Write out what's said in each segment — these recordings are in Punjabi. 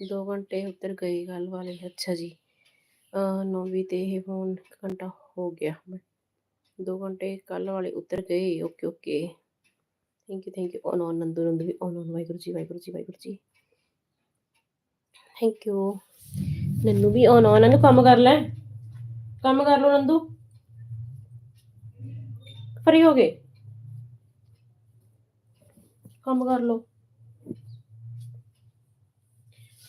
2 ਘੰਟੇ ਉੱਤਰ ਗਏ ਗੱਲ ਵਾਲੇ, ਅੱਛਾ ਜੀ। ਨੌਵੀਂ ਤੇ ਇਹ ਫੋਨ ਘੰਟਾ ਹੋ ਗਿਆ 2 ਘੰਟੇ ਕੱਲ ਵਾਲੇ ਉੱਤਰ ਗਏ okay okay thank you thank you on on Nandu Nandu we on on Waheguru ji Waheguru ji Waheguru ji. Thank you Nannu we on on ਇਹਨੂੰ ਕੰਮ ਕਰ ਲੈ। ਕੰਮ ਕਰ ਲੋ ਨੰਦੂ। ਫਰੀ ਹੋ ਗਏ। ਕੰਮ ਕਰ ਲੋ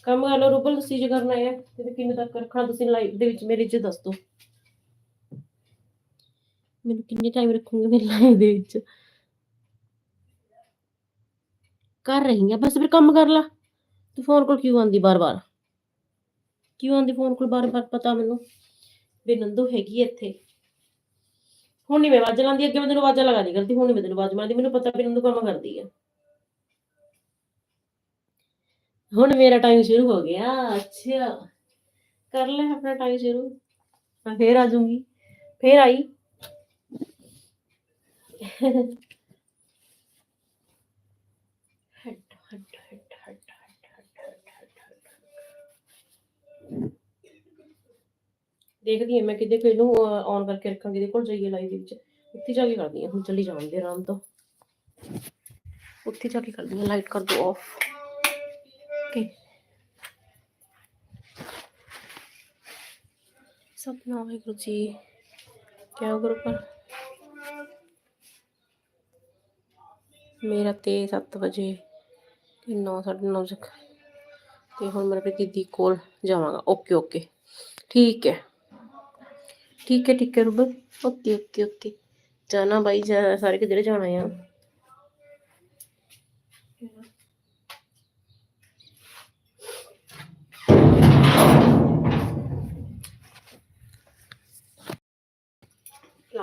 ਕੰਮ ਕਰ ਰੂਬਲ ਤੁਸੀਂ ਜੇ ਕਰਨਾ ਹੈ, ਤੇ ਕਿੰਨੇ ਤੱਕ ਰੱਖਣਾ ਤੁਸੀਂ ਲਾਈਵ ਦੇ ਵਿੱਚ ਮੇਰੇ ਚ ਦੱਸ ਦਿਓ ਮੈਨੂੰ ਕਿੰਨੇ ਟਾਈਮ ਰੱਖੋਗੇ ਮੇਰੇ ਲਾਈਵ ਦੇ ਵਿੱਚ? ਕਰ ਰਹੀ ਆ, ਬਸ ਫਿਰ ਕੰਮ ਕਰ ਲਾ। ਤੂੰ ਫੋਨ ਕੋਲ ਕਿਉਂ ਆਂਦੀ ਬਾਰ-ਬਾਰ? ਕਿਉਂ ਆਂਦੀ ਫੋਨ ਕੋਲ ਬਾਰ-ਬਾਰ, ਪਤਾ ਮੈਨੂੰ? ਵੀ ਨੰਦੂ ਹੈਗੀ ਇੱਥੇ। ਹੁਣ ਨਹੀਂ ਮੈਂ ਆਵਾਜ਼ ਲਾਉਂਦੀ, ਅੱਗੇ ਮੈਂ ਤੈਨੂੰ ਆਵਾਜ਼ਾਂ ਲਗਾ ਦੀ ਕਰਦੀ, ਹੁਣ ਨਹੀਂ ਮੈਂ ਤੈਨੂੰ ਆਵਾਜ਼ ਮਾਰਦੀ, ਮੈਨੂੰ ਪਤਾ ਵੀ ਨੰਦੂ ਕੰਮ ਕਰਦੀ ਆ। ਹੁਣ ਮੇਰਾ ਟਾਈਮ ਸ਼ੁਰੂ ਹੋ ਗਿਆ ਅੱਛਾ ਕਰ ਲੈ ਆਪਣਾ ਟਾਈਮ ਸ਼ੁਰੂ ਮੈਂ ਫੇਰ ਆ ਜਾਊਂਗੀ ਫੇਰ ਆਈ ਹਟ ਹਟ ਹਟ ਹਟ ਹਟ ਹਟ ਹਟ ਦੇਖਦੀ ਹਾਂ ਮੈਂ ਕਿਤੇ ਕੋਈ ਨੂੰ ਔਨ ਕਰਕੇ ਰੱਖਾਂ ਕਿਹਦੇ ਕੋਲ ਜਾਈਏ ਲਾਈਵ ਵਿੱਚ। ਉੱਥੇ ਜਾ ਕੇ ਕਰਦੀ ਹਾਂ। ਹੁਣ ਚੱਲੀ ਜਾਵਾਂਗੇ ਆਰਾਮ ਤੋਂ। ਉੱਥੇ ਜਾ ਕੇ ਕਰਦੀ ਹਾਂ। ਲਾਈਟ ਕਰ ਦੋ ਆਫ ਓਕੇ ਸਤਨਾਮ ਵਾਹਿਗੁਰੂ ਜੀ ਕਿਆ ਗੁਰੂ ਪਰ ਮੇਰਾ ਤੇ 7 ਵਜੇ ਤੇ 9 9:30 ਤੱਕ ਤੇ ਹੁਣ ਮੈਂ ਆਪਣੀ ਦੀਦੀ ਕੋਲ ਜਾਵਾਂਗਾ ਓਕੇ ਓਕੇ ਠੀਕ ਹੈ ਠੀਕ ਹੈ ਠੀਕ ਹੈ ਰੁਬ ਓਕੇ ਓਕੇ ਓਕੇ ਜਾਣਾ ਬਾਈ ਜਾ ਸਾਰੇ ਕਿਧਰੇ ਜਾਣਾ ਆ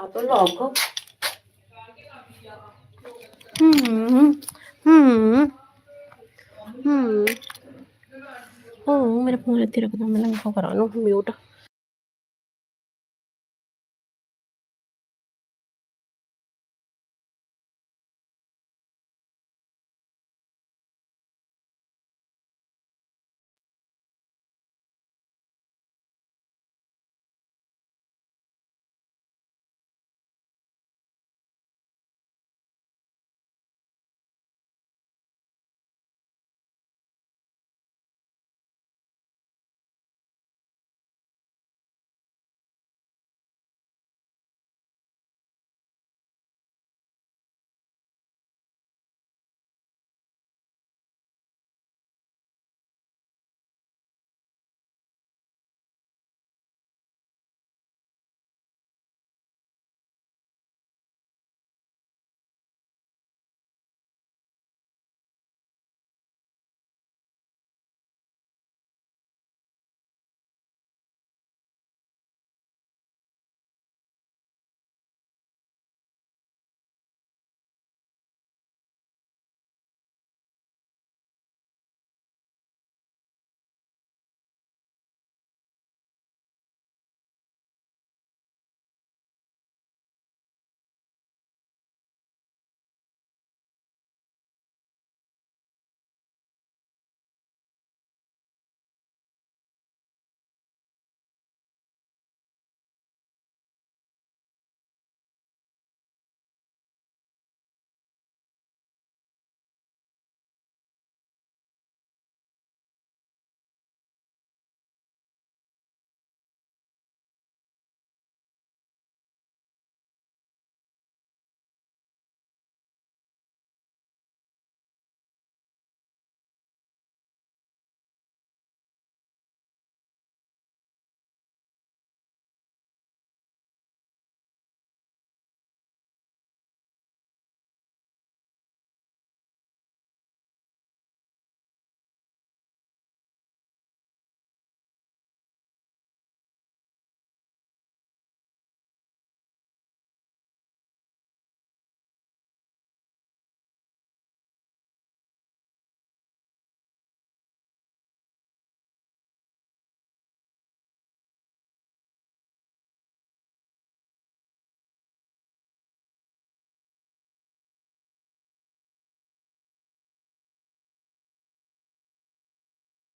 ਲਾ ਦੋ ਲੌਕ ਹੂੰ ਹੂੰ ਹੂੰ ਉਹ ਮੇਰੇ ਫੋਨ ਇੱਥੇ ਰੱਖਦਾ